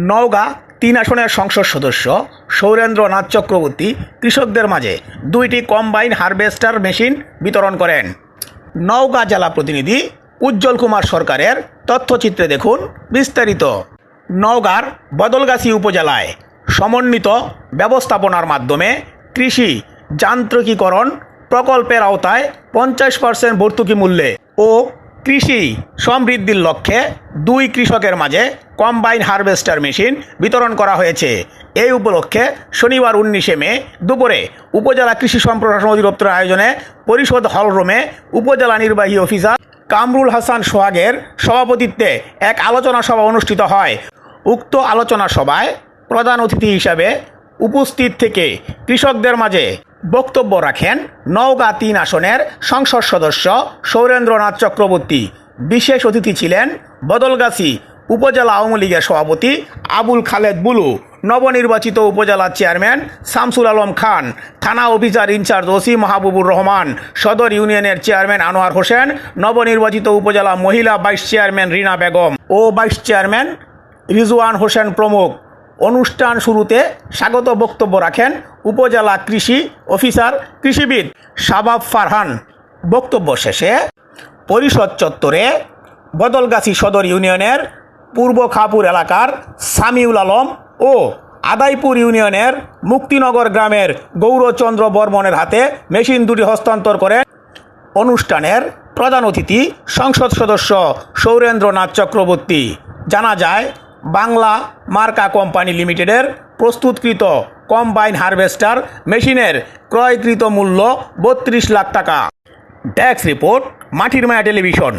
নওগাঁ তিন আসনের সংসদ সদস্য সৌরেন্দ্রনাথ চক্রবর্তী কৃষকদের মাঝে দুইটি কম্বাইন হারভেস্টার মেশিন বিতরণ করেন। নওগাঁ জেলা প্রতিনিধি উজ্জ্বল কুমার সরকারের তথ্যচিত্রে দেখুন বিস্তারিত। নওগাঁর বদলগাছি উপজেলায় সমন্বিত ব্যবস্থাপনার মাধ্যমে কৃষি যান্ত্রিকীকরণ প্রকল্পের আওতায় পঞ্চাশ পার্সেন্ট ভর্তুকি মূল্যে ও কৃষি সমৃদ্ধির লক্ষ্যে দুই কৃষকের মাঝে কম্বাইন হারভেস্টার মেশিন বিতরণ করা হয়েছে। এই উপলক্ষে শনিবার উনিশে মে দুপুরে উপজেলা কৃষি সম্প্রসারণ অধিদপ্তরের আয়োজনে পরিষদ হলরুমে উপজেলা নির্বাহী অফিসার কামরুল হাসান সোহাগের সভাপতিত্বে এক আলোচনা সভা অনুষ্ঠিত হয়। উক্ত আলোচনা সভায় প্রধান অতিথি হিসাবে উপস্থিত থেকে কৃষকদের মাঝে বক্তব্য রাখেন নওগাঁ তিন আসনের সংসদ সদস্য সৌরেন্দ্রনাথ চক্রবর্তী। বিশেষ অতিথি ছিলেন বদলগাছি উপজেলা আওয়ামী লীগের সভাপতি আবুল খালেদ বুলু। নবনির্বাচিত উপজেলা চেয়ারম্যান শামসুল আলম খান, থানা officer in charge OC Mahbubur Rahman, সদর ইউনিয়নের চেয়ারম্যান আনোয়ার হোসেন, নবনির্বাচিত উপজেলা মহিলা ভাইস চেয়ারম্যান রিনা বেগম ও ভাইস চেয়ারম্যান রিজওয়ান হোসেন প্রমুখ। অনুষ্ঠান শুরুতে স্বাগত বক্তব্য রাখেন উপজেলা কৃষি অফিসার কৃষিবিদ শাবাব ফারহান। বক্তব্য শেষে পরিষদ চত্বরে বদলগাছি সদর ইউনিয়নের পূর্ব খাপুর এলাকার সামিউল আলম ও আদাইপুর ইউনিয়নের মুক্তিনগর গ্রামের গৌরচন্দ্র বর্মনের হাতে মেশিন দুটি হস্তান্তর করেন। অনুষ্ঠানের প্রধান অতিথি সংসদ সদস্য সৌরেন্দ্রনাথ চক্রবর্তী। জানা যায় বাংলা মার্কা কোম্পানি লিমিটেডের প্রস্তুতকৃত কম্বাইন হারভেস্টার মেশিনের ক্রয়কৃত মূল্য বত্রিশ লাখ টাকা। ট্যাক্স রিপোর্ট মাটির মায়া টেলিভিশন।